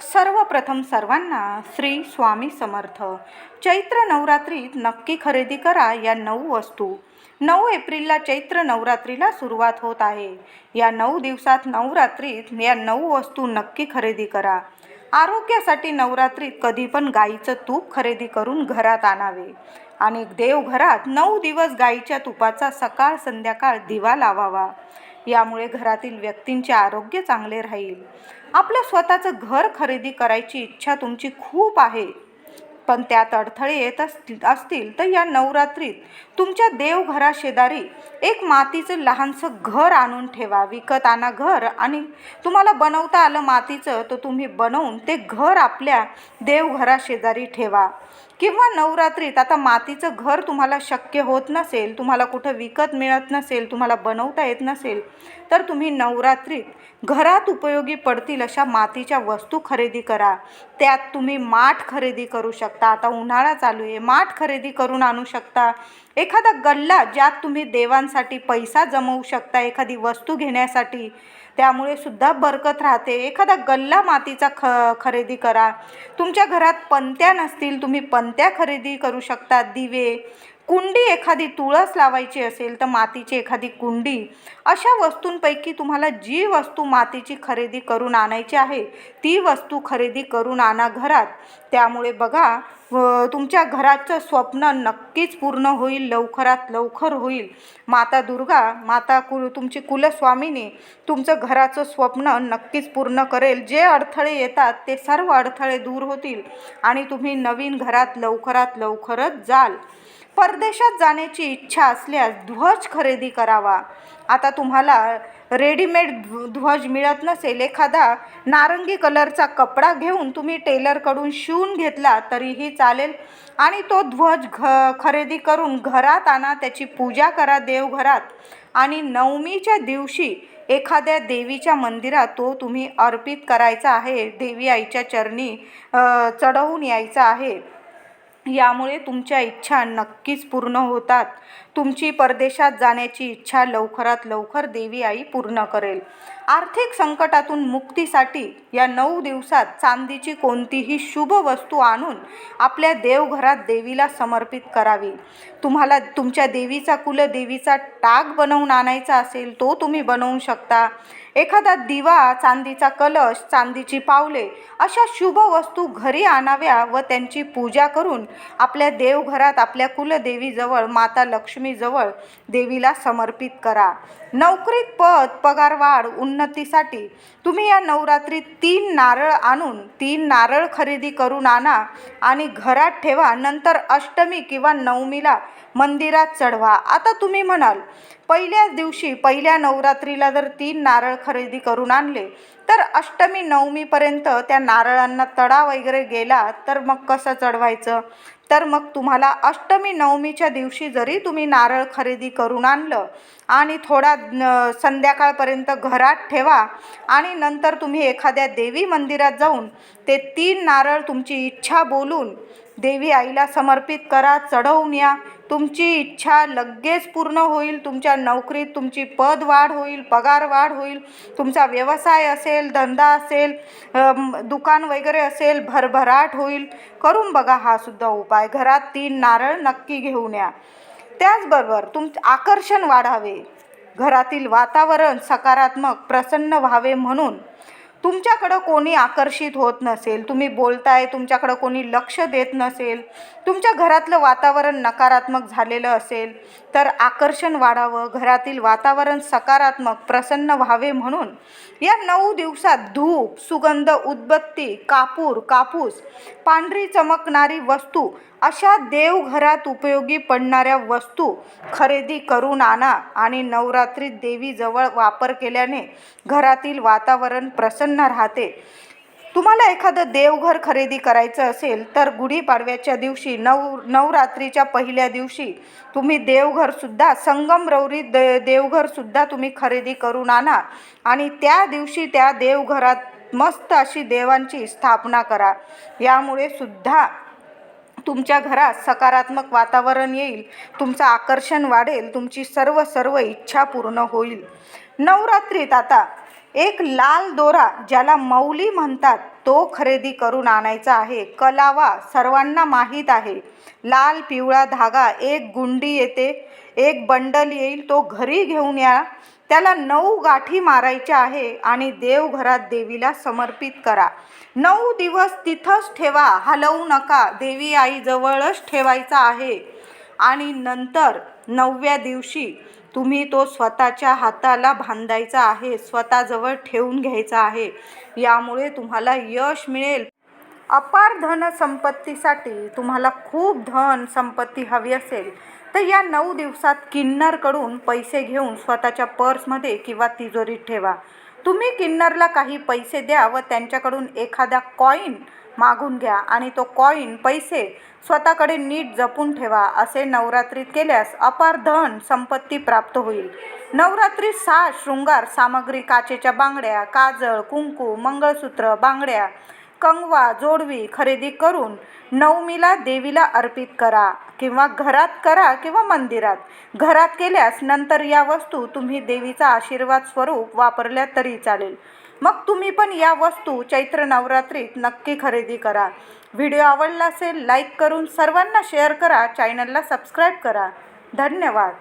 सर्वप्रथम सर्वांना श्री स्वामी समर्थ. चैत्र नवरात्रीत नक्की खरेदी करा या नऊ वस्तू. नऊ एप्रिलला चैत्र नवरात्रीला सुरुवात होत आहे. या नऊ दिवसात नवरात्रीत या नऊ वस्तू नक्की खरेदी करा. आरोग्यासाठी नवरात्रीत कधी पण गाईचं तूप खरेदी करून घरात आणावे. आणि देवघरात नऊ दिवस गाईच्या तुपाचा सकाळ संध्याकाळ दिवा लावावा. यामुळे घरातील व्यक्तींचे आरोग्य चांगले राहील. आपलं स्वतःचं घर खरेदी करायची इच्छा तुमची खूप आहे. पण त्यात अडथळे येत असतील असतील तर या नवरात्रीत तुमच्या देवघरा शेजारी एक मातीचं लहानसं घर आणून ठेवा. विकत आणा घर आणि तुम्हाला बनवता आलं मातीचं तर तुम्ही बनवून ते घर आपल्या देवघरा शेजारी ठेवा. किंवा नवरात्रीत आता मातीचं घर तुम्हाला शक्य होत नसेल तुम्हाला कुठं विकत मिळत नसेल तुम्हाला बनवता येत नसेल तर तुम्ही नवरात्रीत घरात उपयोगी पडतील अशा मातीच्या वस्तू खरेदी करा. त्यात तुम्ही माठ खरेदी करू शकता. आता उन्हाळा चालू आहे. माठ खरेदी करून आणू शकता. एखादा गल्ला ज्यात तुम्ही देवांसाठी पैसा जमवू शकता एखादी वस्तू घेण्यासाठी त्यामुळे सुद्धा बरकत राहते. एखादा गल्ला मातीचा ख खरेदी करा. तुमच्या घरात पंत्या नसतील तुम्ही पंत्या खरेदी करू शकता दिवे कुंडी एखादी तुळस लावायची असेल तर मातीची एखादी कुंडी अशा वस्तूंपैकी तुम्हाला जी वस्तू मातीची खरेदी करून आणायची आहे ती वस्तू खरेदी करून आणा घरात. त्यामुळे बघा तुमच्या घराचं स्वप्न नक्कीच पूर्ण होईल लवकरात लवकर होईल. माता दुर्गा माता कुल तुमची कुलस्वामिनी तुमचं घराचं स्वप्न नक्कीच पूर्ण करेल. जे अडथळे येतात ते सर्व अडथळे दूर होतील आणि तुम्ही नवीन घरात लवकरात लवकरच जाल. परदेशात जाण्याची इच्छा असल्यास ध्वज खरेदी करावा. आता तुम्हाला रेडीमेड ध्व- ध्वज मिळत नसेल एखादा नारंगी कलरचा कपडा घेऊन तुम्ही टेलरकडून शिवून घेतला तरीही चालेल. आणि तो ध्वज घ खरेदी करून घरात आणा त्याची पूजा करा देवघरात. आणि नवमीच्या दिवशी एखाद्या देवीच्या मंदिरात तो तुम्ही अर्पित करायचा आहे देवी आईच्या चरणी चढवून यायचा आहे. यामुळे तुमच्या इच्छा नक्कीच पूर्ण होतात. तुमची परदेशात जाण्याची इच्छा लवकरात लवकर देवी आई पूर्ण करेल. आर्थिक संकटातून मुक्तीसाठी या नऊ दिवसात चांदीची कोणतीही शुभ वस्तू आणून आपल्या देवघरात देवीला समर्पित करावी. तुम्हाला तुमच्या देवीचा कुलदेवीचा टाक बनवून आणायचा असेल तो तुम्ही बनवू शकता. एखादा दिवा चांदीचा कलश चांदीची पावले अशा शुभ वस्तू घरी आणाव्या व त्यांची पूजा करून आपल्या देवघरात आपल्या कुलदेवीजवळ माता लक्ष्मी लक्ष्मीजवळ देवीला समर्पित करा. नोकरीत पद पगारवाढ उन्नतीसाठी तुम्ही या नवरात्रीत तीन नारळ आणून तीन नारळ खरेदी करून आणा आणि घरात ठेवा. नंतर अष्टमी किंवा नवमीला मंदिरात चढवा. आता तुम्ही म्हणाल पहिल्याच दिवशी पहिल्या नवरात्रीला जर तीन नारळ खरेदी करून आणले तर अष्टमी नवमीपर्यंत त्या नारळांना तडा वगैरे गेला तर मग कसं चढवायचं? तर मग तुम्हाला अष्टमी नवमीच्या दिवशी जरी तुम्ही नारळ खरेदी करून आणलं आणि थोडा संध्याकाळपर्यंत घरात ठेवा आणि नंतर तुम्ही एखाद्या देवी मंदिरात जाऊन ते तीन नारळ तुमची इच्छा बोलून देवी आईला समर्पित करा चढवून या तुमची इच्छा लगेच पूर्ण होईल तुमच्या नोकरीत तुमची पद वाढ होईल पगार वाढ होईल तुमचा व्यवसाय असेल धंदा असेल दुकान वगैरे असेल भरभराट होईल. करून बघा हा सुद्धा उपाय. घरात तीन नारळ नक्की घेऊन या. त्याचबरोबर तुम आकर्षण वाढावे. घरातील वातावरण सकारात्मक प्रसन्न व्हावे म्हणून तुमच्याकडं कोणी आकर्षित होत नसेल तुम्ही बोलताय तुमच्याकडं कोणी लक्ष देत नसेल तुमच्या घरातलं वातावरण नकारात्मक झालेलं असेल तर आकर्षण वाढावं घरातील वातावरण सकारात्मक प्रसन्न व्हावे म्हणून. या नऊ दिवसात धूप सुगंध उदबत्ती कापूर कापूस पांढरी चमकणारी वस्तू अशा देवघरात उपयोगी पडणाऱ्या वस्तू खरेदी करून आणा आणि नवरात्रीत देवीजवळ वापर केल्याने घरातील वातावरण प्रसन्न राहते. तुम्हाला एखादं देवघर खरेदी करायचं असेल तर गुढीपाडव्याच्या दिवशी नव नवरात्रीच्या पहिल्या दिवशी तुम्ही देवघरसुद्धा संगमरवरी दे देवघरसुद्धा तुम्ही खरेदी करून आणा. आणि त्या दिवशी त्या देवघरात मस्त अशी देवांची स्थापना करा. यामुळे सुद्धा तुमच्या घरात सकारात्मक वातावरण येईल तुमचं आकर्षण वाढेल तुमची सर्व सर्व इच्छा पूर्ण होईल. नवरात्रीत आता एक लाल दोरा ज्याला मौली म्हणतात तो खरेदी करून आणायचा आहे. कलावा सर्वांना माहीत आहे. लाल पिवळा धागा एक गुंडी येते एक बंडल येईल तो घरी घेऊन या. त्याला नऊ गाठी मारायच्या आहे आणि देवघरात देवीला समर्पित करा. नऊ दिवस तिथंच ठेवा हलवू नका. देवी आईजवळच ठेवायचा आहे. आणि नंतर नवव्या दिवशी तुम्ही तो स्वतःच्या हाताला बांधायचा आहे स्वतःजवळ ठेवून घ्यायचा आहे. यामुळे तुम्हाला यश मिळेल. अपार धन संपत्तीसाठी तुम्हाला खूप धन संपत्ती हवी असेल तर या नऊ दिवसात किन्नरकडून पैसे घेऊन स्वतःच्या पर्समध्ये किंवा तिजोरीत ठेवा. तुम्ही किन्नरला काही पैसे द्या व त्यांच्याकडून एखादा कॉईन मागून घ्या आणि तो कॉईन पैसे स्वतःकडे नीट जपून ठेवा असे नवरात्रीत केल्यास अपार धन संपत्ती प्राप्त होईल. नवरात्री सहा शृंगार सामग्री काचेच्या बांगड्या काजळ कुंकू मंगळसूत्र बांगड्या कंगवा जोडवी खरेदी करून नवमीला देवीला अर्पित करा किंवा घरात करा किंवा मंदिरात. घरात केल्यास नंतर या वस्तू तुम्ही देवीचा आशीर्वाद स्वरूप वापरल्या तरी चालेल. मग तुम्ही पण या वस्तू चैत्र नवरात्रीत नक्की खरेदी करा. व्हिडिओ आवडला असेल लाईक करून सर्वांना शेअर करा चॅनलला सबस्क्राईब करा. धन्यवाद.